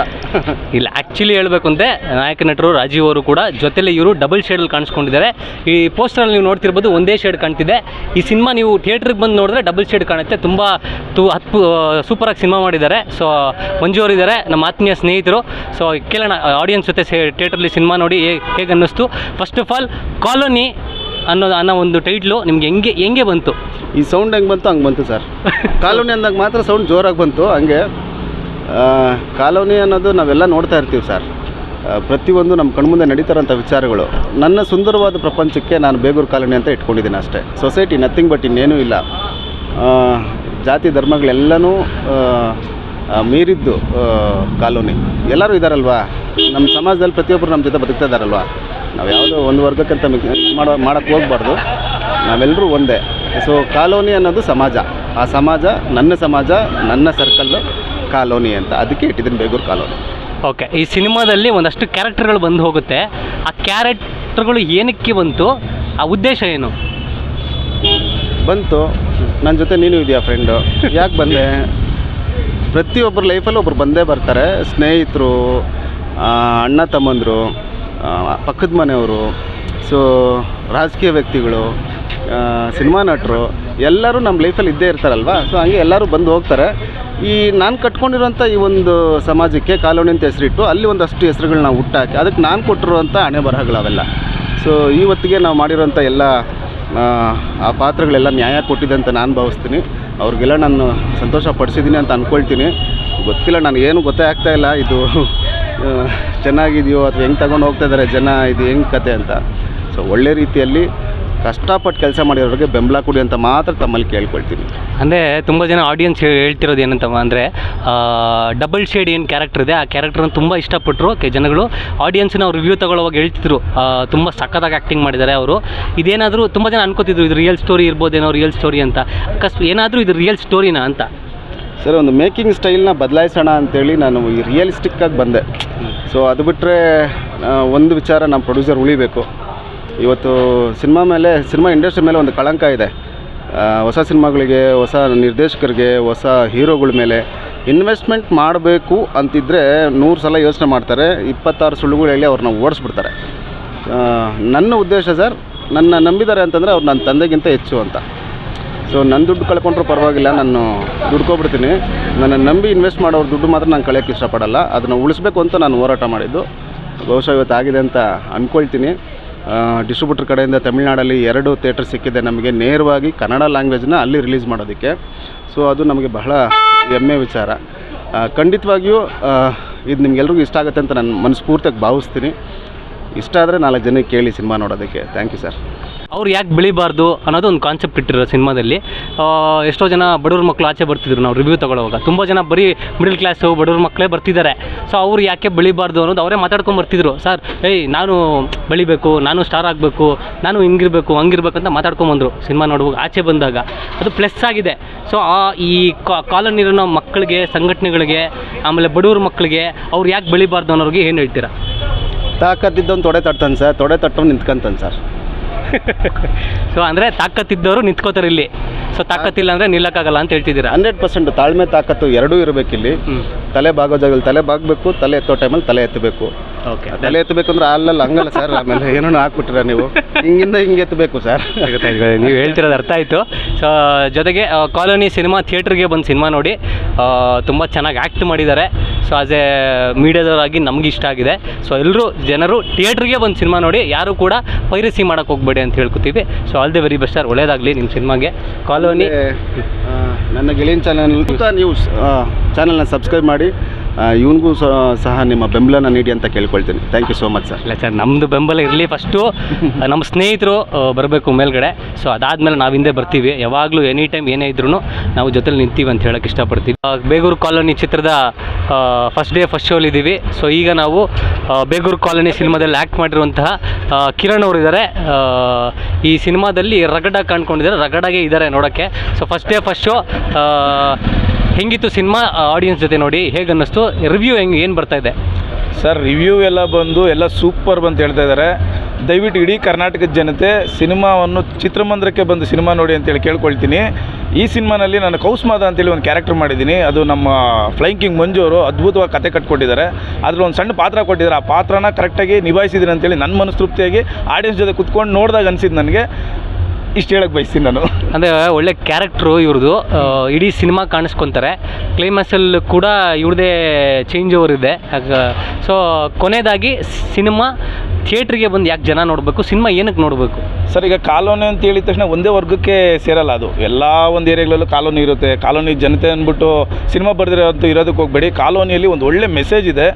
ಇಲ್ಲ ಆ್ಯಕ್ಚುಲಿ ಹೇಳಬೇಕು ಅಂದರೆ ನಾಯಕ ನಟರು ರಾಜೀವ್ ಅವರು ಕೂಡ ಜೊತೆಲಿ ಇವರು ಡಬಲ್ ಶೇಡಲ್ಲಿ ಕಾಣಿಸ್ಕೊಂಡಿದ್ದಾರೆ. ಈ ಪೋಸ್ಟರಲ್ಲಿ ನೀವು ನೋಡ್ತಿರ್ಬೋದು ಒಂದೇ ಶೇಡ್ ಕಾಣ್ತಿದೆ. ಈ ಸಿನಿಮಾ ನೀವು ಥಿಯೇಟ್ರಿಗೆ ಬಂದು ನೋಡಿದ್ರೆ ಡಬಲ್ ಶೇಡ್ ಕಾಣುತ್ತೆ. ತುಂಬ ತು ಹತ್ತು ಸೂಪರಾಗಿ ಸಿನಿಮಾ ಮಾಡಿದ್ದಾರೆ. ಸೊ ಮಂಜು ಅವರು ಇದ್ದಾರೆ ನಮ್ಮ ಆತ್ಮೀಯ ಸ್ನೇಹಿತರು. ಸೊ ಕೇಳೋಣ ಆಡಿಯನ್ಸ್ ಜೊತೆ ಸೇ ಥಿಯೇಟ್ರಲ್ಲಿ ಸಿನಿಮಾ ನೋಡಿ ಹೇಗೆ ಅನ್ನಿಸ್ತು ಫಸ್ಟ್ ಆಫ್ ಆಲ್ ಕಾಲೋನಿ ಅನ್ನೋ ಅನ್ನೋ ಒಂದು ಟೈಟ್ಲು ನಿಮ್ಗೆ ಹೆಂಗೆ ಹೆಂಗೆ ಬಂತು? ಈ ಸೌಂಡ್ ಹೆಂಗೆ ಬಂತು, ಹಂಗೆ ಬಂತು ಸರ್. ಕಾಲೋನಿ ಅಂದಾಗ ಮಾತ್ರ ಸೌಂಡ್ ಜೋರಾಗಿ ಬಂತು, ಹಂಗೆ ಕಾಲೋನಿ ಅನ್ನೋದು ನಾವೆಲ್ಲ ನೋಡ್ತಾ ಇರ್ತೀವಿ ಸರ್. ಪ್ರತಿಯೊಂದು ನಮ್ಮ ಕಣ್ಮುಂದೆ ನಡೀತಾರಂಥ ವಿಚಾರಗಳು. ನನ್ನ ಸುಂದರವಾದ ಪ್ರಪಂಚಕ್ಕೆ ನಾನು ಬೇಗೂರು ಕಾಲೋನಿ ಅಂತ ಇಟ್ಕೊಂಡಿದ್ದೀನಿ ಅಷ್ಟೇ. ಸೊಸೈಟಿ ನಥಿಂಗ್ ಬಟ್ ಇನ್ನೇನೂ ಇಲ್ಲ. ಜಾತಿ ಧರ್ಮಗಳೆಲ್ಲನೂ ಮೀರಿದ್ದು ಕಾಲೋನಿ. ಎಲ್ಲರೂ ಇದ್ದಾರಲ್ವಾ ನಮ್ಮ ಸಮಾಜದಲ್ಲಿ ಪ್ರತಿಯೊಬ್ಬರು ನಮ್ಮ ಜೊತೆ ಬದುಕ್ತಾ ಇದ್ದಾರಲ್ವಾ ನಾವು ಯಾವುದೋ ಒಂದು ವರ್ಗಕ್ಕಂತ ಮಾಡೋ ಮಾಡೋಕ್ಕೆ ಹೋಗ್ಬಾರ್ದು. ನಾವೆಲ್ಲರೂ ಒಂದೇ. ಸೊ ಕಾಲೋನಿ ಅನ್ನೋದು ಸಮಾಜ. ಆ ಸಮಾಜ ನನ್ನ ಸಮಾಜ ನನ್ನ ಸರ್ಕಲ್ಲು ಕಾಲೋನಿ ಅಂತ. ಅದಕ್ಕೆ ಇಟ್ಟಿದ್ದೀನಿ ಬೇಗೂರು ಕಾಲೋನಿ. ಓಕೆ ಈ ಸಿನಿಮಾದಲ್ಲಿ ಒಂದಷ್ಟು ಕ್ಯಾರೆಕ್ಟರ್ಗಳು ಬಂದು ಹೋಗುತ್ತೆ. ಆ ಕ್ಯಾರೆಕ್ಟರ್ಗಳು ಏನಕ್ಕೆ ಬಂತು? ಆ ಉದ್ದೇಶ ಏನು? ಬಂತು. ನನ್ನ ಜೊತೆ ನೀನು ಇದೆಯಾ ಫ್ರೆಂಡು ಯಾಕೆ ಬಂದೆ? ಪ್ರತಿಯೊಬ್ಬರ ಲೈಫಲ್ಲೂ ಒಬ್ರು ಬಂದೇ ಬರ್ತಾರೆ. ಸ್ನೇಹಿತರು ಅಣ್ಣ ತಮ್ಮಂದರು. ಪಕ್ಕದ ಮನೆಯವರು ಸೊ ರಾಜಕೀಯ ವ್ಯಕ್ತಿಗಳು ಸಿನಿಮಾ ನಟರು ಎಲ್ಲರೂ ನಮ್ಮ ಲೈಫಲ್ಲಿ ಇದ್ದೇ ಇರ್ತಾರಲ್ವಾ? ಸೊ ಹಂಗೆ ಎಲ್ಲರೂ ಬಂದು ಹೋಗ್ತಾರೆ. ಈ ನಾನು ಕಟ್ಕೊಂಡಿರುವಂಥ ಈ ಒಂದು ಸಮಾಜಕ್ಕೆ ಕಾಲೋನಿ ಅಂತ ಹೆಸರಿಟ್ಟು ಅಲ್ಲಿ ಒಂದಷ್ಟು ಹೆಸರುಗಳನ್ನ ಹುಟ್ಟಾಕಿ ಅದಕ್ಕೆ ನಾನು ಕೊಟ್ಟಿರುವಂಥ ಹಣೆ ಬರಹಗಳವೆಲ್ಲ. ಸೊ ಇವತ್ತಿಗೆ ನಾವು ಮಾಡಿರೋಂಥ ಎಲ್ಲ ಆ, ಪಾತ್ರಗಳೆಲ್ಲ ನ್ಯಾಯ ಕೊಟ್ಟಿದೆ ಅಂತ ನಾನು ಭಾವಿಸ್ತೀನಿ. ಅವ್ರಿಗೆಲ್ಲ ನಾನು ಸಂತೋಷ ಪಡಿಸಿದ್ದೀನಿ ಅಂತ ಅಂದ್ಕೊಳ್ತೀನಿ ಗೊತ್ತಿಲ್ಲ ನನಗೇನು ಗೊತ್ತೇ ಆಗ್ತಾ ಇಲ್ಲ. ಇದು ಚೆನ್ನಾಗಿದೆಯೋ ಅಥವಾ ಹೆಂಗೆ ತಗೊಂಡು ಹೋಗ್ತಾ ಇದ್ದಾರೆ ಜನ ಇದು ಹೆಂಗೆ ಕತೆ ಅಂತ. ಸೊ ಒಳ್ಳೆ ರೀತಿಯಲ್ಲಿ ಕಷ್ಟಪಟ್ಟು ಕೆಲಸ ಮಾಡಿರೋರಿಗೆ ಬೆಂಬಲ ಕೊಡಿ ಅಂತ ಮಾತ್ರ ತಮ್ಮಲ್ಲಿ ಕೇಳ್ಕೊಳ್ತೀನಿ. ಅಂದರೆ ತುಂಬ ಜನ ಆಡಿಯನ್ಸ್ ಹೇಳ್ತಿರೋದು ಏನಂತವ ಅಂದರೆ ಡಬಲ್ ಶೇಡ್ ಏನು ಕ್ಯಾರೆಕ್ಟರ್ ಇದೆ, ಆ ಕ್ಯಾರೆಕ್ಟರ್ನ ತುಂಬ ಇಷ್ಟಪಟ್ಟರು ಕೆ ಜನಗಳು ಆಡಿಯನ್ಸ್ನ ಅವ್ರು ರಿವ್ಯೂ ತಗೊಳ್ಳೋವಾಗ ಹೇಳ್ತಿದ್ರು. ತುಂಬ ಸಖತ್ತಾಗಿ ಆ್ಯಕ್ಟಿಂಗ್ ಮಾಡಿದ್ದಾರೆ ಅವರು. ಇದೇನಾದರೂ ತುಂಬ ಜನ ಅನ್ಕೋತಿದ್ರು, ಇದು ರಿಯಲ್ ಸ್ಟೋರಿ ಇರ್ಬೋದೇನೋ ರಿಯಲ್ ಸ್ಟೋರಿ ಅಂತ. ಅಕಸ್ ಏನಾದರೂ ಇದು ರಿಯಲ್ ಸ್ಟೋರಿನಾ ಅಂತ. ಸರ್, ಒಂದು ಮೇಕಿಂಗ್ ಸ್ಟೈಲ್ನ ಬದಲಾಯಿಸೋಣ ಅಂತೇಳಿ ನಾನು ಈ ರಿಯಲಿಸ್ಟಿಕ್ಕಾಗಿ ಬಂದೆ. ಸೊ ಅದು ಬಿಟ್ಟರೆ ಒಂದು ವಿಚಾರ ನಮ್ಮ ಪ್ರೊಡ್ಯೂಸರ್ ಉಳಿಬೇಕು. ಇವತ್ತು ಸಿನಿಮಾ ಮೇಲೆ, ಸಿನಿಮಾ ಇಂಡಸ್ಟ್ರಿ ಮೇಲೆ ಒಂದು ಕಳಂಕ ಇದೆ. ಹೊಸ ಸಿನಿಮಾಗಳಿಗೆ, ಹೊಸ ನಿರ್ದೇಶಕರಿಗೆ, ಹೊಸ ಹೀರೋಗಳ ಮೇಲೆ ಇನ್ವೆಸ್ಟ್ಮೆಂಟ್ ಮಾಡಬೇಕು ಅಂತಿದ್ದರೆ ನೂರು ಸಲ ಯೋಚನೆ ಮಾಡ್ತಾರೆ. ಇಪ್ಪತ್ತಾರು ಸುಳ್ಳುಗಳು ಹೇಳಿ ಅವ್ರನ್ನ ಓಡಿಸ್ಬಿಡ್ತಾರೆ. ನನ್ನ ಉದ್ದೇಶ ಸರ್, ನನ್ನ ನಂಬಿದ್ದಾರೆ ಅಂತಂದರೆ ಅವ್ರು ನನ್ನ ತಂದೆಗಿಂತ ಹೆಚ್ಚು ಅಂತ. ಸೊ ನನ್ನ ದುಡ್ಡು ಕಳ್ಕೊಂಡ್ರೂ ಪರವಾಗಿಲ್ಲ, ನಾನು ದುಡ್ಕೊಬಿಡ್ತೀನಿ ನನ್ನ ನಂಬಿ ಇನ್ವೆಸ್ಟ್ ಮಾಡೋರು ದುಡ್ಡು ಮಾತ್ರ ನಾನು ಕಳೆಯೋಕ್ಕೆ ಇಷ್ಟಪಡಲ್ಲ. ಅದನ್ನು ಉಳಿಸ್ಬೇಕು ಅಂತ ನಾನು ಹೋರಾಟ ಮಾಡಿದ್ದು. ಬಹುಶಃ ಇವತ್ತು ಆಗಿದೆ ಅಂತ ಅಂದ್ಕೊಳ್ತೀನಿ ಡಿಸ್ಟ್ರಿಬ್ಯೂಟರ್ ಕಡೆಯಿಂದ ತಮಿಳ್ನಾಡಲ್ಲಿ ಎರಡು ಥಿಯೇಟರ್ ಸಿಕ್ಕಿದೆ ನಮಗೆ. ನೇರವಾಗಿ ಕನ್ನಡ ಲ್ಯಾಂಗ್ವೇಜ್ನ ಅಲ್ಲಿ ರಿಲೀಸ್ ಮಾಡೋದಕ್ಕೆ. ಸೊ ಅದು ನಮಗೆ ಬಹಳ ಹೆಮ್ಮೆ ವಿಚಾರ. ಖಂಡಿತವಾಗಿಯೂ ಇದು ನಿಮ್ಗೆಲ್ರಿಗೂ ಇಷ್ಟ ಆಗುತ್ತೆ ಅಂತ ನಾನು ಮನಸ್ಫೂರ್ತಿಯಾಗಿ ಭಾವಿಸ್ತೀನಿ. ಇಷ್ಟ ಆದರೆ ನಾಲ್ಕು ಜನಕ್ಕೆ ಕೇಳಿ ಸಿನಿಮಾ ನೋಡೋದಕ್ಕೆ. ಥ್ಯಾಂಕ್ ಯು ಸರ್ ಅವ್ರು ಯಾಕೆ ಬೆಳಿಬಾರ್ದು ಅನ್ನೋದು ಒಂದು ಕಾನ್ಸೆಪ್ಟ್ ಇಟ್ಟಿರೋ ಸಿನಿಮಾದಲ್ಲಿ. ಎಷ್ಟೋ ಜನ ಬಡವ್ರ ಮಕ್ಕಳು ಆಚೆ ಬರ್ತಿದ್ರು ನಾವು ರಿವ್ಯೂ ತೊಗೊಳೋವಾಗ. ತುಂಬ ಜನ ಬರೀ ಮಿಡಲ್ ಕ್ಲಾಸು ಬಡವ್ರ ಮಕ್ಕಳೇ ಬರ್ತಿದ್ದಾರೆ. ಸೊ ಅವ್ರು ಯಾಕೆ ಬೆಳಿಬಾರ್ದು ಅನ್ನೋದು ಅವರೇ ಮಾತಾಡ್ಕೊಂಡು ಬರ್ತಿದ್ರು. ಸರ್ ಏಯ್, ನಾನು ಬೆಳಿಬೇಕು, ನಾನು ಸ್ಟಾರ್ ಆಗಬೇಕು, ನಾನು ಹಿಂಗಿರಬೇಕು, ಹಂಗಿರ್ಬೇಕು ಅಂತ ಮಾತಾಡ್ಕೊಂಬಂದರು ಸಿನಿಮಾ ನೋಡುವಾಗ ಆಚೆ ಬಂದಾಗ. ಅದು ಪ್ಲಸ್ ಆಗಿದೆ. ಸೊ ಈ ಕಾಲೋನಿರೋ ಮಕ್ಕಳಿಗೆ, ಸಂಘಟನೆಗಳಿಗೆ, ಆಮೇಲೆ ಬಡವ್ರ ಮಕ್ಕಳಿಗೆ ಅವ್ರು ಯಾಕೆ ಬೆಳಿಬಾರ್ದು ಅನ್ನೋರಿಗೆ ಏನು ಹೇಳ್ತೀರಾ? ತಾಕತ್ತಿದ್ದವ್ನು ತೊಡೆ ತಟ್ತಾನೆ ಸರ್, ತೊಡೆ ತಟ್ಟವ್ನು ನಿಂತ್ಕೊಂತಾನೆ ಸರ್. ಸೊ ಅಂದರೆ ತಾಕತ್ತಿದ್ದವರು ನಿಂತ್ಕೋತಾರೆ ಇಲ್ಲಿ. ಸೊ ತಾಕತ್ತಿಲ್ಲ ಅಂದರೆ ನಿಲ್ಲಕ್ಕಾಗಲ್ಲ ಅಂತ ಹೇಳ್ತಿದ್ದೀರಾ? ಹಂಡ್ರೆಡ್ ಪರ್ಸೆಂಟ್ ತಾಳ್ಮೆ ತಾಕತ್ತು ಎರಡೂ ಇರಬೇಕಿಲ್ಲಿ. ತಲೆ ಬಾಗೋ ಜಾಗದಲ್ಲಿ ತಲೆ ಬಾಗಬೇಕು ತಲೆ ಎತ್ತೋ ಟೈಮಲ್ಲಿ ತಲೆ ಎತ್ತಬೇಕು. ಓಕೆ ತಲೆ ಎತ್ತಬೇಕು ಅಂದ್ರೆ ಅಲ್ಲಲ್ಲ ಹಂಗಲ್ಲ ಸರ್ ಆಮೇಲೆ ಏನೋ ಹಾಕ್ಬಿಟ್ರ ನೀವು. ಹಿಂಗಿಂದ ಹಿಂಗೆ ಎತ್ತಬೇಕು ಸರ್ ನೀವು ಹೇಳ್ತಿರೋದು ಅರ್ಥ ಆಯಿತು. ಸೊ ಜೊತೆಗೆ ಕಾಲೋನಿ ಸಿನಿಮಾ ಥಿಯೇಟ್ರಿಗೆ ಬಂದು ಸಿನಿಮಾ ನೋಡಿ. ತುಂಬ ಚೆನ್ನಾಗಿ ಆ್ಯಕ್ಟ್ ಮಾಡಿದ್ದಾರೆ. ಸೊ ಆಸ್ ಎ ಮೀಡಿಯಾದವರಾಗಿ ನಮ್ಗೆ ಇಷ್ಟ ಆಗಿದೆ. ಸೊ ಎಲ್ಲರೂ ಜನರು ಥಿಯೇಟ್ರಿಗೆ ಬಂದು ಸಿನಿಮಾ ನೋಡಿ ಯಾರು ಕೂಡ ಪೈರಸಿ ಮಾಡೋಕ್ಕೆ ಹೋಗ್ಬೇಡಿ ಅಂತ ಹೇಳ್ಕೊತೀವಿ. So all the very best sir ಒಳ್ಳೇದಾಗಲಿ ನಿಮ್ಮ ಸಿನಿಮಾಗೆ ಕಾಲೋನಿ ನನ್ನ ಗೆಳೆಯನ್ ಚಾನಲ್ ನೀವು ಚಾನಲ್ನ ಸಬ್ಸ್ಕ್ರೈಬ್ ಮಾಡಿ. ಇವನಿಗೂ ಸಹ ನಿಮ್ಮ ಬೆಂಬಲನ ನೀಡಿ ಅಂತ ಕೇಳ್ಕೊಳ್ತೀನಿ. Thank you so much sir ಇಲ್ಲ ಸರ್ ನಮ್ಮದು ಬೆಂಬಲ ಇರಲಿ ಫಸ್ಟು ನಮ್ಮ ಸ್ನೇಹಿತರು ಬರಬೇಕು ಮೇಲ್ಗಡೆ. ಸೊ ಅದಾದಮೇಲೆ ನಾವು ಹಿಂದೆ ಬರ್ತೀವಿ. ಯಾವಾಗಲೂ ಎನಿ ಟೈಮ್ ಏನೇ ಇದ್ರೂ ನಾವು ಜೊತೆಲಿ ನಿಂತೀವಿ ಅಂತ ಹೇಳೋಕೆ ಇಷ್ಟಪಡ್ತೀವಿ. ಬೇಗೂರು ಕಾಲೋನಿ ಚಿತ್ರದ ಫಸ್ಟ್ ಡೇ ಫಸ್ಟ್ ಶೋಲ್ ಇದ್ದೀವಿ ಸೊ ಈಗ ನಾವು ಬೇಗೂರು ಕಾಲೋನಿ ಸಿನಿಮಾದಲ್ಲಿ ಆ್ಯಕ್ಟ್ ಮಾಡಿರುವಂತಹ ಕಿರಣ್ ಅವರು ಇದ್ದಾರೆ ಈ ಸಿನಿಮಾದಲ್ಲಿ ರಗಡ ಕಾಣ್ಕೊಂಡಿದ್ದಾರೆ ರಗಡಾಗೆ ಇದ್ದಾರೆ ನೋಡೋಕ್ಕೆ. So first day first show ಹೆಂಗಿತ್ತು ಸಿನಿಮಾ ಆಡಿಯನ್ಸ್ ಜೊತೆ ನೋಡಿ ಹೇಗೆ ಅನ್ನಿಸ್ತು ರಿವ್ಯೂ ಹೆಂಗೆ, ಏನು ಬರ್ತಾ ಇದೆ? ಸರ್ ರಿವ್ಯೂ ಎಲ್ಲ ಬಂದು ಎಲ್ಲ ಸೂಪರ್ ಬಂತ ಹೇಳ್ತಾ ಇದ್ದಾರೆ ದಯವಿಟ್ಟು ಇಡೀ ಕರ್ನಾಟಕದ ಜನತೆ ಸಿನಿಮಾವನ್ನು ಚಿತ್ರಮಂದಿರಕ್ಕೆ ಬಂದು ಸಿನಿಮಾ ನೋಡಿ ಅಂತೇಳಿ ಕೇಳ್ಕೊಳ್ತೀನಿ. ಈ ಸಿನಿಮಾನಲ್ಲಿ ನಾನು ಕೌಸ್ಮಾದ ಅಂತೇಳಿ ಒಂದು ಕ್ಯಾರೆಕ್ಟರ್ ಮಾಡಿದ್ದೀನಿ. ಅದು ನಮ್ಮ ಫ್ಲೈಂಗ್ ಕಿಂಗ್ ಮಂಜು ಅವರು ಅದ್ಭುತವಾಗಿ ಕತೆ ಕಟ್ಕೊಟ್ಟಿದ್ದಾರೆ. ಅದ್ರಲ್ಲಿ ಒಂದು ಸಣ್ಣ ಪಾತ್ರ ಕೊಟ್ಟಿದ್ದಾರೆ. ಆ ಪಾತ್ರನ ಕರೆಕ್ಟಾಗಿ ನಿಭಾಯಿಸಿದ್ದೀನಿ ಅಂತೇಳಿ ನನ್ನ ಮನಸ್ತೃಪ್ತಿಯಾಗಿ ಆಡಿಯನ್ಸ್ ಜೊತೆ ಕುತ್ಕೊಂಡು ನೋಡಿದಾಗ ಅನಿಸಿದ್ದು ನನಗೆ. ಇಷ್ಟು ಹೇಳಕ್ಕೆ ಬಯಸ್ತೀನಿ ನಾನು. ಅಂದರೆ ಒಳ್ಳೆ ಕ್ಯಾರೆಕ್ಟ್ರು ಇವ್ರದ್ದು ಇಡೀ ಸಿನಿಮಾ ಕಾಣಿಸ್ಕೊತಾರೆ. ಕ್ಲೈಮ್ಯಾಕ್ಸಲ್ಲಿ ಕೂಡ ಇವ್ರದೇ ಚೇಂಜ್ ಓವರ್ ಇದೆ. ಸೊ ಕೊನೆಯದಾಗಿ ಸಿನಿಮಾ ಥಿಯೇಟ್ರಿಗೆ ಬಂದು ಯಾಕೆ ಜನ ನೋಡಬೇಕು? ಸಿನಿಮಾ ಏನಕ್ಕೆ ನೋಡಬೇಕು? ಸರ್ ಈಗ ಕಾಲೋನಿ ಅಂತ ಹೇಳಿದ ತಕ್ಷಣ ಒಂದೇ ವರ್ಗಕ್ಕೆ ಸೇರಲ್ಲ ಅದು. ಎಲ್ಲ ಒಂದು ಏರಿಯಾಗಳಲ್ಲೂ ಕಾಲೋನಿ ಇರುತ್ತೆ. ಕಾಲೋನಿ ಜನತೆ ಅಂದ್ಬಿಟ್ಟು ಸಿನಿಮಾ ಬರೆದಿರೋದು ಇರೋದಕ್ಕೆ ಹೋಗಬೇಡಿ. ಕಾಲೋನಿಯಲ್ಲಿ ಒಂದು ಒಳ್ಳೆ ಮೆಸೇಜ್ ಇದೆ.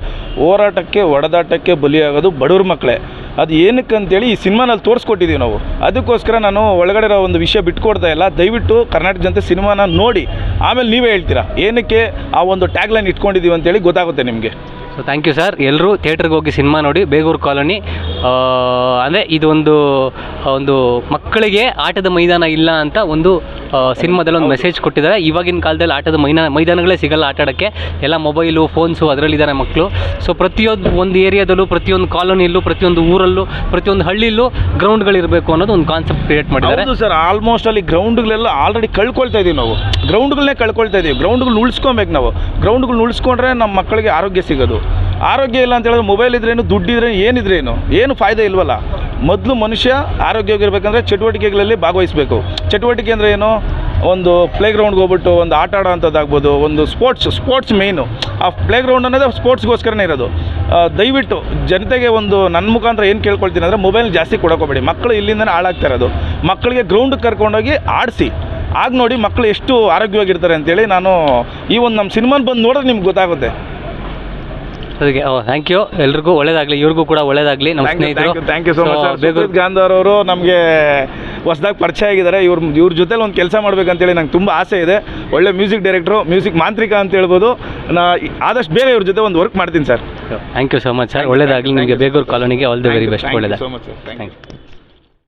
ಹೋರಾಟಕ್ಕೆ ಒಡೆದಾಟಕ್ಕೆ ಬಲಿಯಾಗೋದು ಬಡವ್ರ ಮಕ್ಕಳೇ. ಅದು ಏನಕ್ಕೆ ಅಂತೇಳಿ ಈ ಸಿನಿಮಾನಲ್ಲಿ ತೋರಿಸ್ಕೊಟ್ಟಿದ್ದೀವಿ ನಾವು. ಅದಕ್ಕೋಸ್ಕರ ನಾನು ಒಳಗಡೆ ಇರೋ ಒಂದು ವಿಷಯ ಬಿಟ್ಕೊಡ್ತಾ ಇಲ್ಲ. ದಯವಿಟ್ಟು ಕರ್ನಾಟಕ ಜನತೆ ಸಿನಿಮಾನ ನೋಡಿ. ಆಮೇಲೆ ನೀವೇ ಹೇಳ್ತೀರಾ? ಏನಕ್ಕೆ ಆ ಒಂದು ಟ್ಯಾಗ್ಲೈನ್ ಇಟ್ಕೊಂಡಿದ್ದೀವಿ ಅಂತೇಳಿ ಗೊತ್ತಾಗುತ್ತೆ ನಿಮಗೆ. ಸೊ ಥ್ಯಾಂಕ್ ಯು ಸರ್ ಎಲ್ಲರೂ ಥಿಯೇಟ್ರಿಗೆ ಹೋಗಿ ಸಿನಿಮಾ ನೋಡಿ, ಬೇಗೂರು ಕಾಲೋನಿ. ಅಂದರೆ ಇದೊಂದು ಒಂದು ಮಕ್ಕಳಿಗೆ ಆಟದ ಮೈದಾನ ಇಲ್ಲ ಅಂತ ಒಂದು ಸಿನಿಮಾದಲ್ಲಿ ಒಂದು ಮೆಸೇಜ್ ಕೊಟ್ಟಿದ್ದಾರೆ. ಇವಾಗಿನ ಕಾಲದಲ್ಲಿ ಆಟದ ಮೈದಾನ ಮೈದಾನಗಳೇ ಸಿಗಲ್ಲ ಆಟ ಆಡೋಕ್ಕೆ ಎಲ್ಲ ಮೊಬೈಲು ಫೋನ್ಸು ಅದರಲ್ಲಿದ್ದಾರೆ ಮಕ್ಕಳು. ಸೊ ಪ್ರತಿಯೊಂದು ಒಂದು ಏರಿಯಾದಲ್ಲೂ, ಪ್ರತಿಯೊಂದು ಕಾಲೋನಿಯಲ್ಲೂ, ಪ್ರತಿಯೊಂದು ಊರಲ್ಲೂ, ಪ್ರತಿಯೊಂದು ಹಳ್ಳಿಯಲ್ಲೂ ಗ್ರೌಂಡ್ಗಳಿರಬೇಕು ಅನ್ನೋದು ಒಂದು ಕಾನ್ಸೆಪ್ಟ್ ಕ್ರಿಯೇಟ್ ಮಾಡಿದ್ದಾರೆ. ಸರ್ ಆಲ್ಮೋಸ್ಟ್ ಅಲ್ಲಿ ಗ್ರೌಂಡ್ಗಳೆಲ್ಲ ಆಲ್ರೆಡಿ ಕಳ್ಕೊಳ್ತಾ ಇದೀವಿ ನಾವು. ಗ್ರೌಂಡ್ಗಳನ್ನೇ ಕಳ್ಕೊಳ್ತಾ ಇದೀವಿ. ಗ್ರೌಂಡ್ಗಳನ್ನ ಉಳಿಸ್ಕೊಬೇಕು ನಾವು. ಗ್ರೌಂಡ್ಗಳನ್ನ ಉಳಿಸ್ಕೊಂಡ್ರೆ ನಮ್ಮ ಮಕ್ಕಳಿಗೆ ಆರೋಗ್ಯ ಸಿಗೋದು. ಆರೋಗ್ಯ ಇಲ್ಲ ಅಂತ ಹೇಳಿದ್ರೆ ಮೊಬೈಲ್ ಇದ್ರೇನು ದುಡ್ಡಿದ್ರೇನು ಏನಿದ್ರೇನು ಏನು ಫಾಯ್ದೆ ಇಲ್ವಲ್ಲ? ಮೊದಲು ಮನುಷ್ಯ ಆರೋಗ್ಯವಾಗಿರ್ಬೇಕಂದ್ರೆ ಚಟುವಟಿಕೆಗಳಲ್ಲಿ ಭಾಗವಹಿಸಬೇಕು. ಚಟುವಟಿಕೆ ಅಂದರೆ ಏನು? ಒಂದು ಪ್ಲೇ ಗ್ರೌಂಡ್ಗೆ ಹೋಗ್ಬಿಟ್ಟು ಒಂದು ಆಟ ಆಡೋ ಅಂಥದ್ದಾಗ್ಬೋದು, ಒಂದು ಸ್ಪೋರ್ಟ್ಸ್ ಸ್ಪೋರ್ಟ್ಸ್ ಮೇಯ್ನು ಆ ಪ್ಲೇ ಗ್ರೌಂಡ್ ಅನ್ನೋದೇ ಸ್ಪೋರ್ಟ್ಸ್ಗೋಸ್ಕರನೇ ಇರೋದು. ದಯವಿಟ್ಟು ಜನತೆಗೆ ಒಂದು ನನ್ನ ಮುಖಾಂತರ ಏನು ಕೇಳ್ಕೊಳ್ತೀನಿ ಅಂದರೆ ಮೊಬೈಲ್ ಜಾಸ್ತಿ ಕೊಡೋಕೋಬೇಡಿ ಮಕ್ಕಳು ಇಲ್ಲಿಂದನೇ ಹಾಳಾಗ್ತಾ ಮಕ್ಕಳಿಗೆ ಗ್ರೌಂಡ್ಗೆ ಕರ್ಕೊಂಡೋಗಿ ಆಡಿಸಿ. ಆಗ ನೋಡಿ ಮಕ್ಕಳು ಎಷ್ಟು ಆರೋಗ್ಯವಾಗಿರ್ತಾರೆ ಅಂತೇಳಿ ನಾನು ಈ ಒಂದು ನಮ್ಮ ಸಿನಿಮಾನ ಬಂದು ನೋಡಿದ್ರೆ ನಿಮ್ಗೆ ಗೊತ್ತಾಗುತ್ತೆ. ಅದಕ್ಕೆ ಓ ಥ್ಯಾಂಕ್ ಯು ಎಲ್ರಿಗೂ ಒಳ್ಳೇದಾಗಲಿ ಇವ್ರಿಗೂ ಕೂಡ ಒಳ್ಳೇದಾಗಲಿ ನಮ್ಮ ಸ್ನೇಹಿತರು. Thank you so much sir Begur ಅವರು ನಮಗೆ ಹೊಸದಾಗಿ ಪರಿಚಯ ಆಗಿದ್ದಾರೆ. ಇವ್ರ ಇವ್ರ ಜೊತೆಲಿ ಒಂದು ಕೆಲಸ ಮಾಡ್ಬೇಕಂತೇಳಿ ನಂಗೆ ತುಂಬ ಆಸೆ ಇದೆ. ಒಳ್ಳೆ ಮ್ಯೂಸಿಕ್ ಡೈರೆಕ್ಟ್ರು ಮ್ಯೂಸಿಕ್ ಮಾಂತ್ರಿಕ ಅಂತ ಹೇಳ್ಬೋದು. ನಾ ಆದಷ್ಟು ಬೇರೆ ಇವ್ರ ಜೊತೆ ಒಂದು ವರ್ಕ್ ಮಾಡ್ತೀನಿ sir thank you so much sir ಒಳ್ಳೇದಾಗಲಿ. ನಿಮಗೆ Begur ಕಾಲೋನಿಗೆ all the very best so much sir thank you